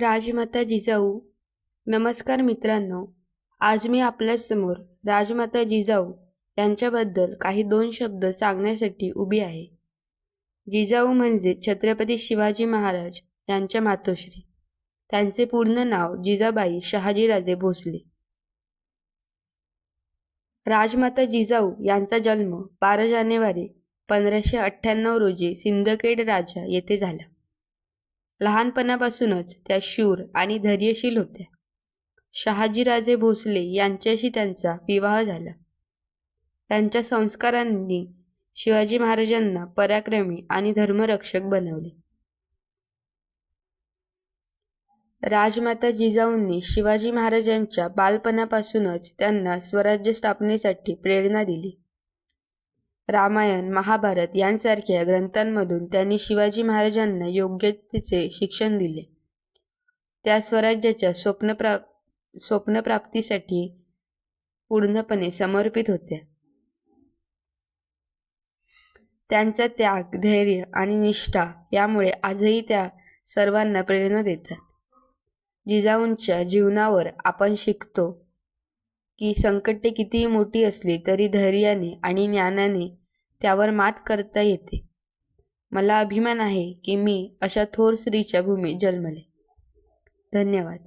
राजमाता जिजाऊ. नमस्कार मित्रांनो आज मी आपल्यासमोर राजमाता जिजाऊ यांच्याबद्दल काही दोन शब्द सांगण्यासाठी उभी आहे. जिजाऊ म्हणजे छत्रपती शिवाजी महाराज यांच्या मातोश्री. त्यांचे पूर्ण नाव जिजाबाई शहाजीराजे भोसले. राजमाता जिजाऊ यांचा जन्म बारा जानेवारी पंधराशे अठ्ठ्याण्णव रोजी सिंदखेड राजा येथे झाला. लहानपणापासूनच त्या शूर आणि धैर्यशील होत्या. शहाजीराजे भोसले यांच्याशी त्यांचा विवाह झाला. त्यांच्या संस्कारांनी शिवाजी महाराजांना पराक्रमी आणि धर्मरक्षक बनवले. राजमाता जिजाऊंनी शिवाजी महाराजांच्या बालपणापासूनच त्यांना स्वराज्य स्थापनेसाठी प्रेरणा दिली. रामायण महाभारत यांसारख्या ग्रंथांमधून त्यांनी शिवाजी महाराजांना योग्यतेचे शिक्षण दिले. त्या स्वराज्याच्या स्वप्नप्रा स्वप्नप्राप्तीसाठी पूर्णपणे समर्पित होत्या. त्यांचा त्याग धैर्य आणि निष्ठा यामुळे आजही त्या सर्वांना प्रेरणा देतात. जिजाऊंच्या जीवनावर आपण शिकतो की संकटे कितीही मोठी असली तरी धैर्याने आणि ज्ञानाने त्यावर मात करता येते. मला अभिमान आहे की मी अशा थोर स्त्रीच्या भूमीत जन्मले. धन्यवाद.